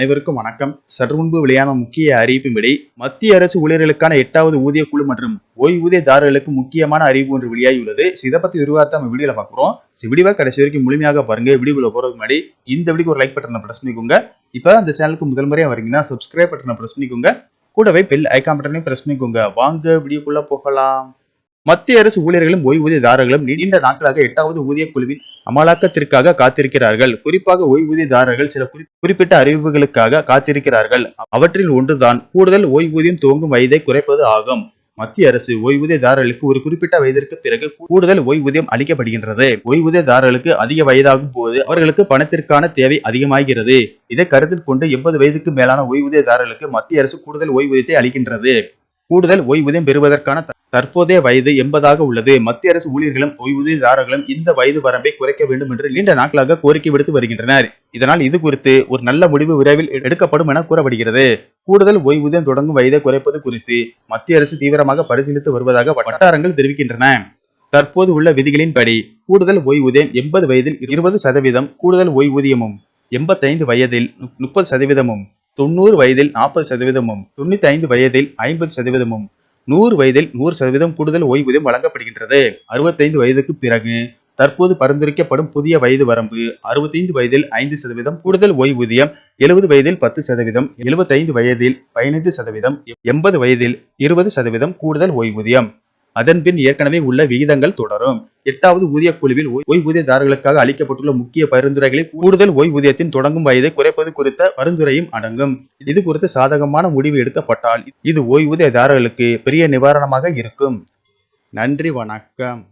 அனைவருக்கும் வணக்கம். சற்று முன்பு வெளியான முக்கிய அறிவிப்பின்படி மத்திய அரசு ஊழியர்களுக்கான எட்டாவது ஊதிய குழு மற்றும் ஓய்வூதியதாரர்களுக்கு முக்கியமான அறிவிப்பு ஒன்று வெளியாகியுள்ளது. இதை பத்தி விரிவாக நம்ம வீடியோல பாக்குறோம் வீடியோவை கடைசி வரைக்கும் முழுமையாக பாருங்க. வீடியோல போறதுக்கு முன்னாடி இந்த வீடியோக்கு ஒரு லைக் பட்டனை பிரஸ் பண்ணிக்கோங்க. இப்போ அந்த சேனலுக்கு முதல் முறையா வரீங்கன்னா சப்ஸ்கிரைப் பட்டனை பிரஸ் பண்ணிக்கோங்க. கூடவே பெல் ஐக்கான் பட்டனையும் பிரஸ் பண்ணிக்கோங்க. வாங்க வீடியோக்குள்ள போகலாம். மத்திய அரசு ஊழியர்களும் ஓய்வூதியதாரர்களும் நீண்ட நாட்களாக எட்டாவது ஊதிய குழுவின் அமலாக்கத்திற்காக காத்திருக்கிறார்கள். குறிப்பாக ஓய்வூதியதாரர்கள் சில குறி- குறிப்பிட்ட அறிவிப்புகளுக்காக காத்திருக்கிறார்கள். அவற்றில் ஒன்றுதான் கூடுதல் ஓய்வூதியம் துவங்கும் வயதை குறைப்பது ஆகும். மத்திய அரசு ஓய்வூதியதாரர்களுக்கு ஒரு குறிப்பிட்ட வயதிற்கு பிறகு கூடுதல் ஓய்வூதியம் அளிக்கப்படுகின்றது. ஓய்வூதியதாரர்களுக்கு அதிக வயதாகும் போது அவர்களுக்கு பணத்திற்கான தேவை அதிகமாகிறது. இதை கருத்தில் கொண்டு எண்பது வயதுக்கு மேலான ஓய்வூதியதாரர்களுக்கு மத்திய அரசு கூடுதல் ஓய்வூதியத்தை அளிக்கின்றது. கூடுதல் ஓய்வூதியம் பெறுவதற்கான தற்போதைய வயது எண்பதாக உள்ளது. மத்திய அரசு ஊழியர்களும் ஓய்வூதியதாரர்களும் இந்த வயது வரம்பை குறைக்க வேண்டும் என்று நீண்ட நாட்களாக கோரிக்கை விடுத்து வருகின்றனர். இதனால் இது குறித்து ஒரு நல்ல முடிவு விரைவில் எடுக்கப்படும் என கூறப்படுகிறது. கூடுதல் ஓய்வூதியம் தொடங்கும் வயதை குறைப்பது குறித்து மத்திய அரசு தீவிரமாக பரிசீலித்து வருவதாக வட்டாரங்கள் தெரிவிக்கின்றன. தற்போது உள்ள விதிகளின்படி கூடுதல் ஓய்வூதியம் எண்பது வயதில் இருபது சதவீதம் கூடுதல் ஓய்வூதியமும் எண்பத்தைந்து வயதில் முப்பது சதவீதமும் தொண்ணூறு வயதில் நாற்பது சதவீதமும் தொண்ணூத்தி ஐந்து வயதில் ஐம்பது சதவீதமும் நூறு வயதில் நூறு சதவீதம் கூடுதல் ஓய்வூதியம் வழங்கப்படுகின்றது. அறுபத்தைந்து வயதுக்கு பிறகு தற்போது பரிந்துரைக்கப்படும் புதிய வயது வரம்பு அறுபத்தைந்து வயதில் ஐந்து சதவீதம் கூடுதல் ஓய்வூதியம் எழுபது வயதில் பத்து சதவீதம் எழுபத்தைந்து வயதில் பதினைந்து சதவீதம் எண்பது வயதில் இருபது சதவீதம் கூடுதல் ஓய்வூதியம். அதன்பின் ஏற்கனவே உள்ள விகிதங்கள் தொடரும். எட்டாவது ஊதிய குழுவில் ஓய்- ஓய்வூதியதாரர்களுக்காக அளிக்கப்பட்டுள்ள முக்கிய பரிந்துரைகளில் கூடுதல் ஓய்வூதியத்தின் தொடங்கும் வயதை குறைப்பது குறித்த பரிந்துரையும் அடங்கும். இது குறித்து சாதகமான முடிவு எடுக்கப்பட்டால் இது ஓய்வூதியதாரர்களுக்கு பெரிய நிவாரணமாக இருக்கும். நன்றி வணக்கம்.